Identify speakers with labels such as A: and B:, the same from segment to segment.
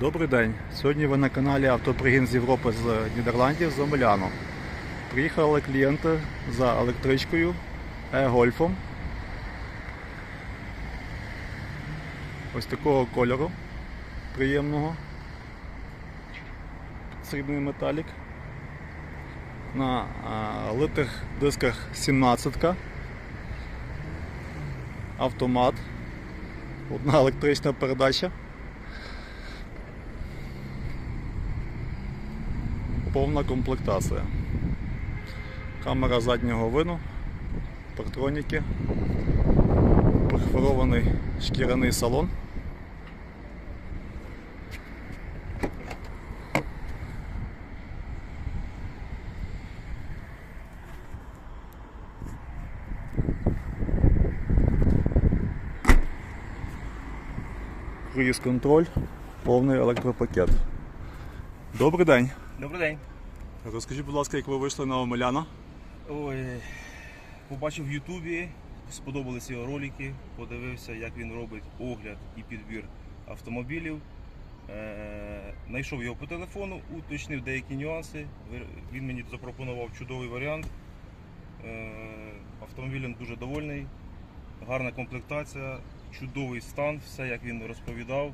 A: Добрий день. Сьогодні ви на каналі Автопригін з Європи з Нідерландів з Омеляно. Приїхали клієнти за електричкою e-гольфом. Ось такого кольору приємного. Срібний металік. На а, литих дисках 17 автомат. Одна електрична передача. Повна комплектація. Камера заднього виду, партроніки, перфорований шкіряний салон. Круїз контроль, повний електропакет. Добрий день.
B: Добрий день.
A: Розкажіть, будь ласка, як ви вийшли на Омеляна?
B: Ой, побачив в Ютубі, сподобалися його ролики, подивився, як він робить огляд і підбір автомобілів. Е, Знайшов його по телефону, уточнив деякі нюанси. Він мені запропонував чудовий варіант. Е, Автомобілем дуже довольний, гарна комплектація, чудовий стан, все як він розповідав.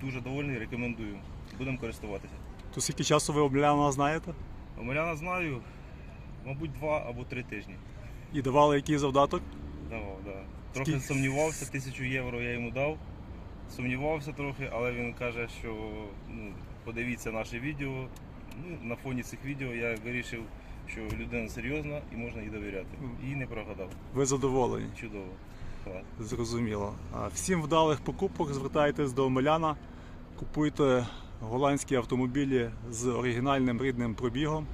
B: Дуже довольний, рекомендую. Будемо користуватися.
A: То скільки часу ви Омеляна знаєте?
B: Омеляна знаю, мабуть, два або три тижні.
A: І давали який завдаток?
B: Давав, да. Трохи
A: Скільки?
B: сумнівався, тисячу євро я йому дав. Сумнівався трохи, але він каже, що ну, подивіться наше відео. Ну, на фоні цих відео я вирішив, що людина серйозна і можна їй довіряти. І не прогадав.
A: Ви задоволені?
B: Чудово. Клас.
A: Зрозуміло. Всім вдалих покупок звертайтесь до Омеляна, купуйте голландські автомобілі з оригінальним рідним пробігом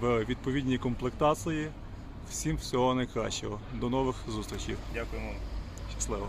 A: в відповідній комплектації. Всім всього найкращого. До нових зустрічей.
B: Дякуємо.
A: Щасливо!